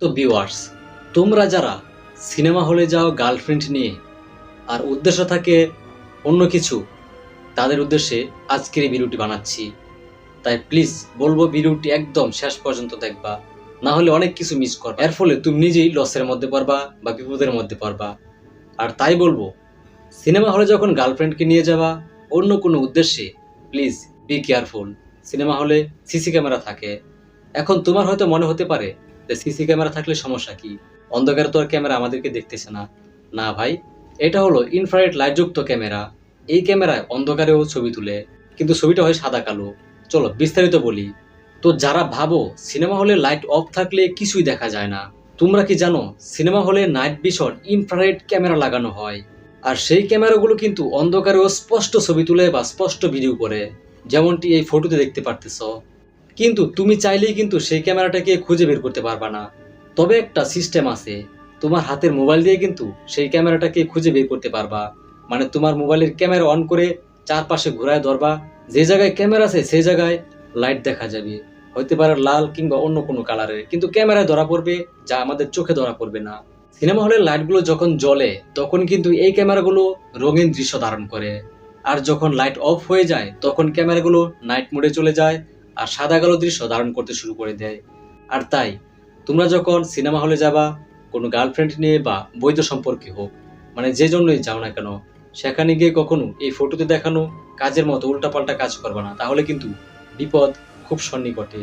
তো ভিউয়ার্স তোমরা যারা সিনেমা হলে যাও গার্লফ্রেন্ড নিয়ে, আর উদ্দেশ্য থাকে অন্য কিছু, তাদের উদ্দেশ্যে আজকের এই ভিডিওটি বানাচ্ছি। তাই প্লিজ বলব ভিডিওটি একদম শেষ পর্যন্ত দেখবা, না হলে অনেক কিছু মিস করবা। এর ফলে তুমি নিজেই লসের মধ্যে পড়বা বা বিপদের মধ্যে পড়বা। আর তাই বলব, সিনেমা হলে যখন গার্লফ্রেন্ডকে নিয়ে যাবা, অন্য কোনো উদ্দেশ্যে প্লিজ বি কেয়ারফুল সিনেমা হলে সিসি ক্যামেরা থাকে। এখন তোমার হয়তো মনে হতে পারে সিসি ক্যামেরা থাকলে সমস্যা কি? অন্ধকারে তো আর ক্যামেরা আমাদেরকে দেখতেছে না। না ভাই, এটা হলো ইনফ্রারেড লাইটযুক্ত ক্যামেরা। এই ক্যামেরায় অন্ধকারেও ছবি তুলে, কিন্তু ছবিটা হয় সাদা কালো। চলো বিস্তারিত বলি। তো যারা ভাবো, সিনেমা হলে লাইট অফ থাকলে কিছুই দেখা যায় না। তোমরা কি জানো, সিনেমা হলে নাইট ভিশন ইনফ্রারেড ক্যামেরা লাগানো হয়। আর সেই ক্যামেরাগুলো কিন্তু অন্ধকারেও স্পষ্ট ছবি তুলে বা স্পষ্ট ভিডিও করে। যেমনটি এই ফটোতে দেখতে পারতেছ। কিন্তু তুমি চাইলেই কিন্তু সেই ক্যামেরাটাকে খুঁজে বের করতে পারবা না। তবে একটা সিস্টেম আছে। তোমার হাতের মোবাইল দিয়ে কিন্তু সেই ক্যামেরাটাকে খুঁজে বের করতে পারবা। মানে তোমার মোবাইলের ক্যামেরা অন করে চারপাশে ঘোরায় ধরবা। যে জায়গায় ক্যামেরা আছে, সেই জায়গায় লাইট দেখা যাবে। হইতে পারে লাল কিংবা অন্য কোনো কালারের কিন্তু ক্যামেরায় ধরা পড়বে, যা আমাদের চোখে ধরা পড়বে না। সিনেমা হলের লাইটগুলো যখন জ্বলে, তখন কিন্তু এই ক্যামেরাগুলো রঙিন দৃশ্য ধারণ করে। আর যখন লাইট অফ হয়ে যায়, তখন ক্যামেরাগুলো নাইট মোডে চলে যায়। আর সাদা কালো দৃশ্য ধারণ করতে শুরু করে দেয়। আর তাই, তোমরা যখন সিনেমা হলে যাবা, কোনো গার্লফ্রেন্ড নিয়ে বা বৈধ সম্পর্কে হোক মানে যে জন্যই যাও না কেন, সেখানে গিয়ে কখনো এই ফটোতে দেখানো কাজের মতো উল্টাপাল্টা কাজ করবে না, তাহলে কিন্তু বিপদ খুব সন্নিকটে।